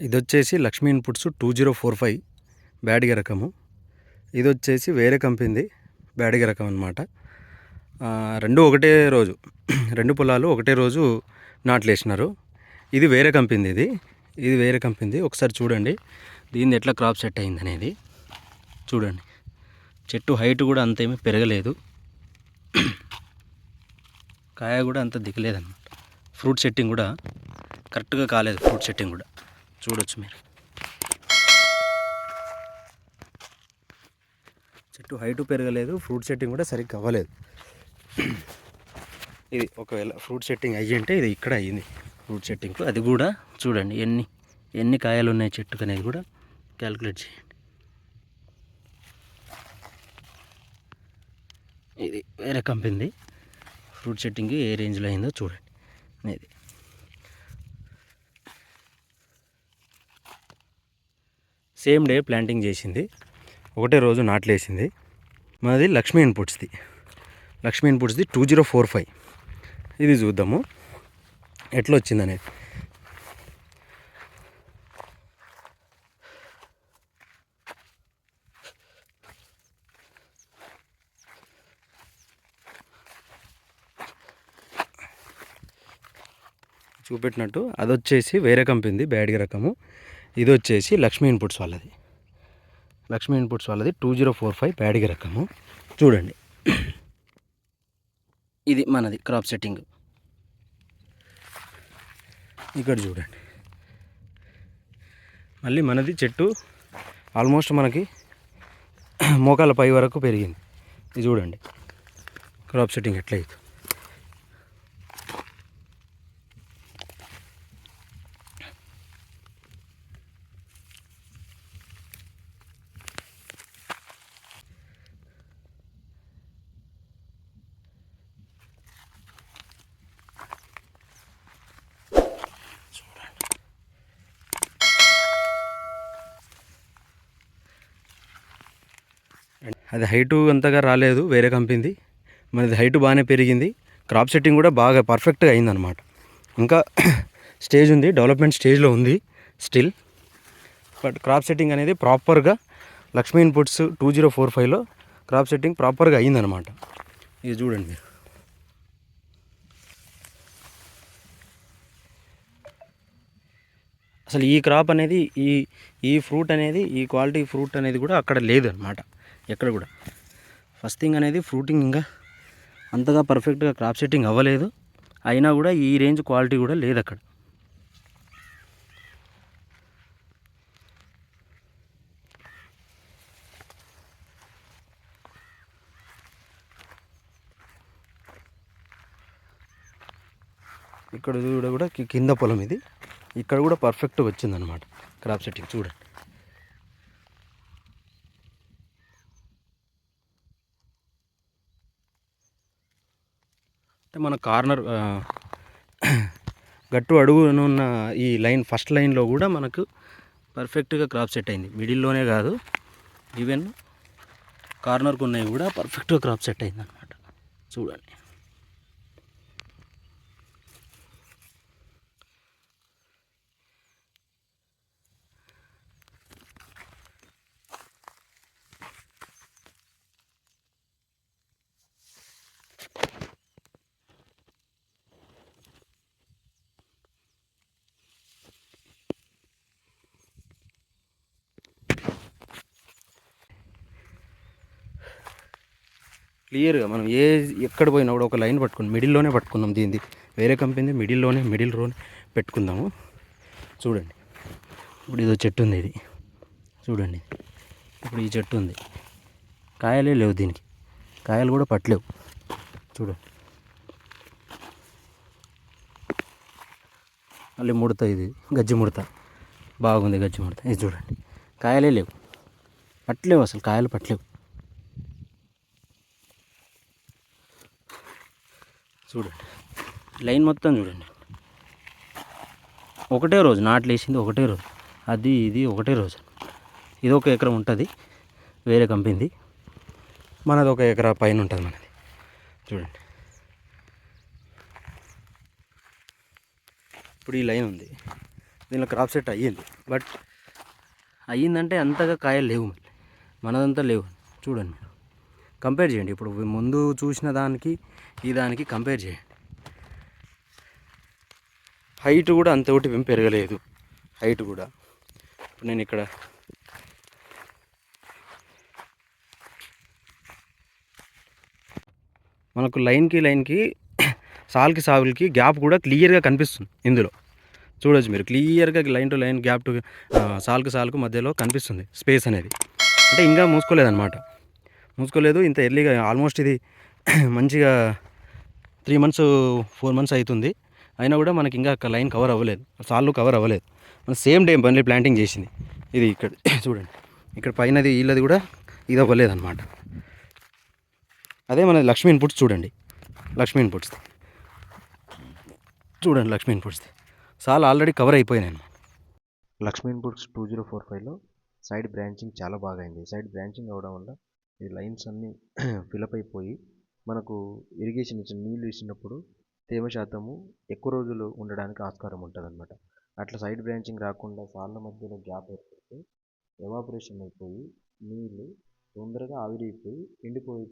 ఇది వచ్చేసి Lakshmi inputs two zero four five బ్యాడిగ రకము. ఇది వచ్చేసి వేరే కంపెనీది బ్యాడిగ రకం అనమాట రెండు ఒకటే రోజు రెండు పొలాలు ఒకటే రోజు నాట్లేసినారు. ఇది వేరే కంపెనీది ఇది. ఇది వేరే కంపెనీది. ఒకసారి చూడండి. దీన్ని ఎట్లా క్రాప్ సెట్ అయింది అనేది. చూడండి. చెట్టు హైట్ కూడా అంతేమీ పెరగలేదు. కాయ కూడా అంత దిగలేదన్నమాట. ఫ్రూట్ సెట్టింగ్ కూడా కరెక్ట్గా కాలేదు ఫ్రూట్ సెట్టింగ్ కూడా. చూడొచ్చు మీరు. చెట్టు హైట్ పెరగలేదు ఫ్రూట్ సెట్టింగ్ కూడా సరిగ్గా అవ్వలేదు. ఇది ఒకవేళ ఫ్రూట్ సెట్టింగ్ అయ్యింటే ఇది ఇక్కడ అయ్యింది ఫ్రూట్ సెట్టింగ్ అది కూడా చూడండి ఎన్ని ఎన్ని కాయలు ఉన్నాయి చెట్టుకు అనేది కూడా క్యాలిక్యులేట్ చేయండి. ఇది వేరే కంపెనీది. ఫ్రూట్ సెట్టింగ్ ఏ రేంజ్లో అయిందో చూడండి. ఇది సేమ్ డే ప్లాంటింగ్ చేసింది. ఒకటే రోజు నాట్లేసింది. మాది లక్ష్మీ ఇన్పుట్స్ది. లక్ష్మీ ఇన్పుట్స్ది టూ జీరో ఫోర్ ఫైవ్. ఇది చూద్దాము. ఎట్లా వచ్చిందనేది చూపెట్టినట్టు. అది వచ్చేసి వేరే కంపెనీది బ్యాడ్గా రకము. ఇది వచ్చేసి లక్ష్మీ ఇన్పుట్స్ వాళ్ళది. లక్ష్మీ ఇన్పుట్స్ వాళ్ళది టూ జీరో ఫోర్ ఫైవ్ ప్యాడిగి రకము. చూడండి. ఇది మనది క్రాప్ సెట్టింగ్. ఇక్కడ చూడండి. మళ్ళీ మనది చెట్టు ఆల్మోస్ట్ మనకి మోకాల పై వరకు పెరిగింది. ఇది చూడండి. క్రాప్ సెట్టింగ్ ఎట్లయితే. అది హైటు అంతగా రాలేదు వేరే కంపెనీది. మనది హైటు బాగానే పెరిగింది. క్రాప్ సెట్టింగ్ కూడా బాగా పర్ఫెక్ట్గా అయిందనమాట ఇంకా స్టేజ్ ఉంది డెవలప్మెంట్ స్టేజ్లో ఉంది స్టిల్ బట్ క్రాప్ సెట్టింగ్ అనేది ప్రాపర్గా Lakshmi inputs two zero four ఫైవ్లో క్రాప్ సెట్టింగ్ ప్రాపర్గా అయిందనమాట ఇది చూడండి మీరు. అసలు ఈ క్రాప్ అనేది ఈ ఈ ఫ్రూట్ అనేది ఈ క్వాలిటీ ఫ్రూట్ అనేది కూడా అక్కడ లేదనమాట ఎక్కడ కూడా. ఫస్ట్ థింగ్ అనేది ఫ్రూటింగ్ ఇంకా అంతగా పర్ఫెక్ట్గా క్రాప్ సెట్టింగ్ అవ్వలేదు. అయినా కూడా ఈ రేంజ్ క్వాలిటీ కూడా లేదు అక్కడ ఇక్కడ చూడ కూడా కింద పొలం ఇది. ఇక్కడ కూడా పర్ఫెక్ట్ వచ్చిందనమాట క్రాప్ సెట్టింగ్ చూడండి. అంటే మన కార్నర్ గట్టు అడుగునున్న ఈ లైన్ ఫస్ట్ లైన్లో కూడా మనకు పర్ఫెక్ట్గా క్రాప్ సెట్ అయింది. మిడిల్లోనే కాదు ఈవెన్ కార్నర్కు ఉన్నవి కూడా పర్ఫెక్ట్గా క్రాప్ సెట్ అయింది అనమాట చూడండి. క్లియర్గా మనం ఏ ఎక్కడ పోయినా కూడా ఒక లైన్ పట్టుకుని మిడిల్లోనే పట్టుకుందాం దీనిది. వేరే కంపెనీ మిడిల్లోనే మిడిల్ రోనే పెట్టుకుందాము. చూడండి. ఇప్పుడు ఇదో చెట్టు ఉంది ఇది. చూడండి. ఇప్పుడు ఈ చెట్టు ఉంది. కాయలే లేవు దీనికి. కాయలు కూడా పట్టలేవు. చూడండి. మళ్ళీ ముడత ఇది. గజ్జి ముడత. బాగుంది గజ్జి ముడత. ఇది చూడండి. కాయలే లేవు. పట్టలేవు అసలు. కాయలు పట్టలేవు. చూడండి. లైన్ మొత్తం చూడండి. ఒకటే రోజు నాట్లు వేసింది ఒకటే రోజు. అది ఇది ఒకటే రోజు. ఇది ఒక ఎకరం ఉంటుంది వేరే కంపెనీది మనది ఒక ఎకరా పైన ఉంటుంది మనది. చూడండి. ఇప్పుడు ఈ లైన్ ఉంది. దీనిలో క్రాప్ సెట్ అయ్యింది. బట్ అయ్యిందంటే అంతగా కాయలు లేవు మళ్ళీ. మనదంతా లేవు. చూడండి. మీరు కంపేర్ చేయండి. ఇప్పుడు ముందు చూసిన దానికి ఈ దానికి కంపేర్ చేయండి. హైట్ కూడా అంత ఒకటి ఏం పెరగలేదు. హైట్ కూడా. ఇప్పుడు నేను ఇక్కడ మనకు లైన్కి లైన్కి సాల్కి సాగులకి గ్యాప్ కూడా క్లియర్గా కనిపిస్తుంది ఇందులో. చూడొచ్చు మీరు. క్లియర్గా line to line gap to సాల్కి సాల్కు మధ్యలో కనిపిస్తుంది స్పేస్ అనేది. అంటే ఇంకా మూసుకోలేదన్నమాట. మూసుకోలేదు. ఇంత ఎర్లీగా ఆల్మోస్ట్ ఇది మంచిగా త్రీ మంత్స్ ఫోర్ మంత్స్ అవుతుంది అయినా కూడా మనకి ఇంకా లైన్ కవర్ అవ్వలేదు. సాళ్ళు కవర్ అవ్వలేదు. మన సేమ్ డే మళ్ళీ ప్లాంటింగ్ చేసింది. ఇది ఇక్కడ చూడండి. ఇక్కడ పైనది వీళ్ళది కూడా ఇది అవ్వలేదు అనమాట అదే మన లక్ష్మీ ఇన్పుట్స్ చూడండి. లక్ష్మీ ఇన్పుట్స్ చూడండి లక్ష్మీ ఇన్పుట్స్ సాల్ ఆల్రెడీ కవర్ అయిపోయినాయి Lakshmi inputs two zero four ఫైవ్లో సైడ్ బ్రాంచింగ్ చాలా బాగా అయింది. సైడ్ బ్రాంచింగ్ అవ్వడం వల్ల ఈ లైన్స్ అన్నీ ఫిలప్ అయిపోయి మనకు ఇరిగేషన్ ఇచ్చిన నీళ్ళు ఇచ్చినప్పుడు తేమ శాతము ఎక్కువ రోజులు ఉండడానికి ఆస్కారం ఉంటుంది అనమాట అట్లా సైడ్ బ్రాంచింగ్ రాకుండా సాళ్ళ మధ్యలో గ్యాప్ ఏర్పడితే ఎవాపరేషన్ అయిపోయి నీళ్ళు తొందరగా ఆవిరైపోయి ఎండిపోయి